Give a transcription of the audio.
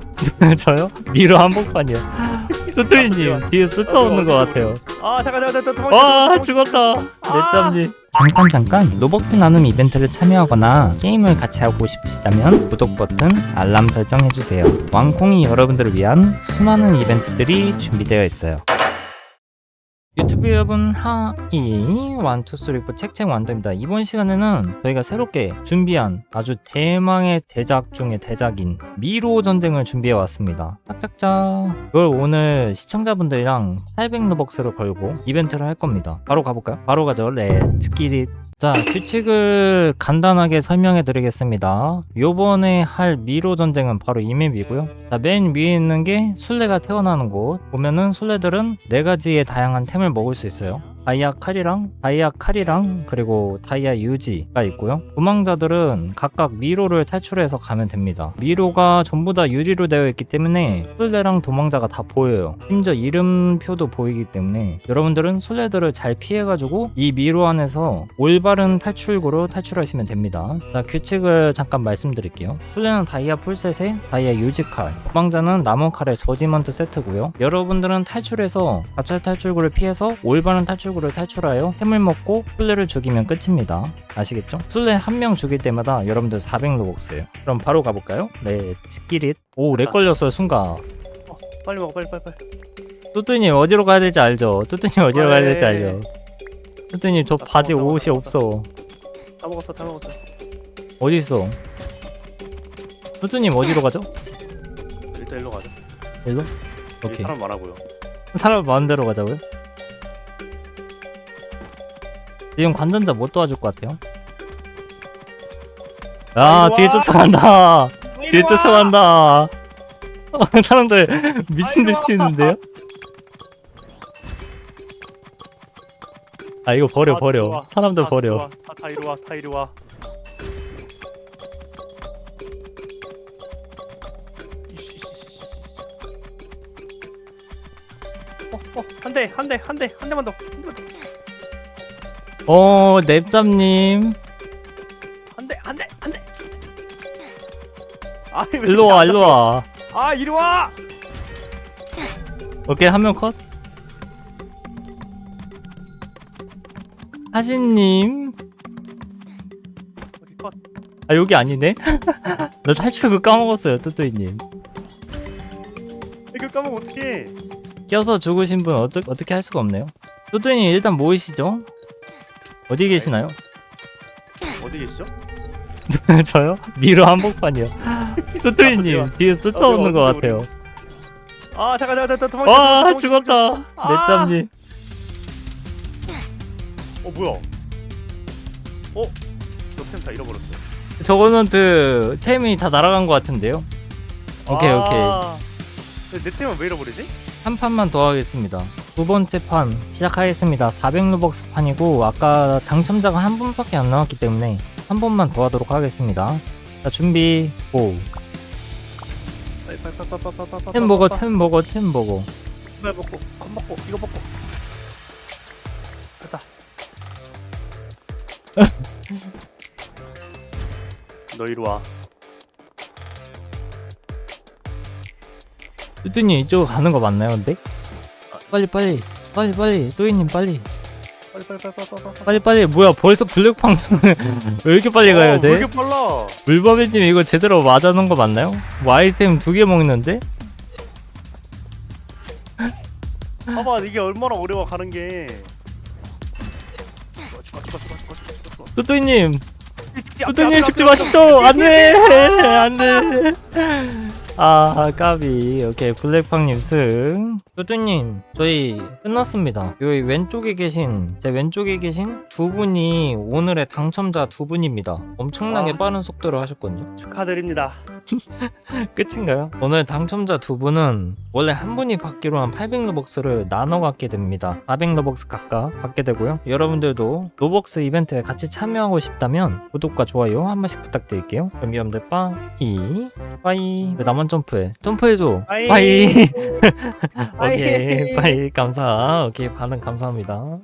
계시죠? 저요? 미로 한복판이요. 뚜뚜이님 뒤에서 쫓아오는 것 같아요. 아 잠깐 잠깐 잠깐 도망쳐 와 죽었다. 아! 넷dam님. 잠깐 잠깐 로벅스 나눔 이벤트를 참여하거나 게임을 같이 하고 싶으시다면 구독 버튼 알람 설정 해주세요. 왕콩이 여러분들을 위한 수많은 이벤트들이 준비되어 있어요. 유튜브 여러분 하이 완투쓰리포 책책 완도입니다. 이번 시간에는 저희가 새롭게 준비한 아주 대망의 대작 중의 대작인 미로 전쟁을 준비해 왔습니다. 짝짝짝. 이걸 오늘 시청자분들이랑 800로벅스를 걸고 이벤트를 할 겁니다. 바로 가볼까요? 바로 가죠. 렛츠 기릿. 자, 규칙을 간단하게 설명해 드리겠습니다. 요번에 할 미로 전쟁은 바로 이 맵이고요. 자, 맨 위에 있는 게 술래가 태어나는 곳. 보면은 술래들은 네 가지의 다양한 템을 먹을 수 있어요. 다이아 칼이랑 다이아 칼이랑 그리고 다이아 유지가 있고요. 도망자들은 각각 미로를 탈출해서 가면 됩니다. 미로가 전부 다 유리로 되어 있기 때문에 술래랑 도망자가 다 보여요. 심지어 이름표도 보이기 때문에 여러분들은 술래들을 잘 피해가지고 이 미로 안에서 올바른 탈출구로 탈출하시면 됩니다. 자, 규칙을 잠깐 말씀드릴게요. 술래는 다이아 풀셋에 다이아 유지 칼, 도망자는 나무 칼의 저지먼트 세트고요. 여러분들은 탈출해서 가철 탈출구를 피해서 올바른 탈출구 를 탈출하여 템을 먹고 술래를 죽이면 끝입니다. 아시겠죠? 술래 한 명 죽일 때마다 여러분들 400로벅스예요. 그럼 바로 가볼까요? 네, 치기릿. 오, 렉 걸렸어요, 순간. 어, 빨리 먹어 빨리 빨리 빨리 뚜뚜님 어디로 가야 될지 알죠? 뚜뚜님 어디로 가야 될지 네. 알죠? 뚜뚜님 저나 바지 먹었어, 옷이 먹었어. 없어. 다 먹었어 다 먹었어 어디 있어? 뚜뚜님 어디로 가죠? 일단 일로 가자 일로? 여기 오케이. 사람 많아고요 사람 많은 데로 가자고요? 지금 관전자 못 도와줄 것 같아요. 아 빨리 뒤에 와. 쫓아간다. 뒤에 쫓아간다. 사람들 미친 듯이 뛰는데요? 아 이거 버려 버려. 사람들 버려. 다, 다 이리 와 다 이리 와 이씨, 이씨, 이씨, 이씨. 어, 어, 한 대, 한 대, 한 대, 한 대만 더, 한 대만 더, 어한 대, 한 대. 아, 왜 일로 와 일로 와. 아, 이리 와. 오케이 한 명 컷. 하신님 어디 컷? 아 여기 아니네? 나 탈출구 까먹었어요 뚜뚜이님 이걸 까먹으면 어떡해? 껴서 죽으신 분 어떠, 어떻게 할 수가 없네요 뚜뚜이님 일단 모이시죠 어디 계시나요? 어디 계시죠? 저요? 미로 한복판이요 뚜뚜이님? 뒤에서 쫓아오는? 것 같아요 아, 잠깐, 잠깐, 잠깐, 도망쳐. 와 도망쳐, 죽었다 아! 넷dam님 어, 뭐야? 어? 저템 다 잃어버렸어. 저거는 그 템이 다 날아간 것 같은데요 오케이 오케이 아, 근데 내 템은 왜 잃어버리지? 한 판만 더 하겠습니다. 두 번째 판 시작하겠습니다. 400루벅스 판이고 아까 당첨자가 한 분밖에 안 나왔기 때문에 한 번만 더 하도록 하겠습니다. 자 준비 고. 템 먹어 템 먹어 템 먹어. 빨리 먹고, 안 먹고, 이거 먹고. 됐다. 너 이리 와. 뚜뚜님 이쪽 가는 거 맞나요 근데? 빨리 빨리 빨리 빨리 또이님 빨리 빨리, 빨리, 빨리, 빨리, 빨리, 빨리. 빨리 빨리 뭐야 벌써 블랙팡 왜 이렇게 빨리 가요 어, 왜 돼? 이렇게 빨라? 물범이님 이거 제대로 맞아놓은 거 맞나요? 뭐 아이템 두 개 먹는데? 봐봐, 이게 얼마나 오래 와 가는 게. 좋아, 좋아, 좋아, 좋아, 좋아, 좋아. 뚜뚜님 앞에, 뚜뚜님 죽지 마십시오 안돼 안돼 아 까비 오케이 블랙팡님 승 뚜뚜님 저희 끝났습니다 여기 왼쪽에 계신 제 왼쪽에 계신 두 분이 오늘의 당첨자 두 분입니다 엄청나게 와. 빠른 속도로 하셨거든요 축하드립니다. 끝인가요? 오늘 당첨자 두 분은 원래 한 분이 받기로 한 800로벅스를 나눠 갖게 됩니다. 400로벅스 각각 받게 되고요. 여러분들도 로벅스 이벤트에 같이 참여하고 싶다면 구독과 좋아요 한 번씩 부탁드릴게요. 그럼 여러분들 빠이 빠이 왜 나만 점프해? 점프해줘. 빠이. 빠이. 빠이. 오케이 빠이 감사. 오케이 반응 감사합니다.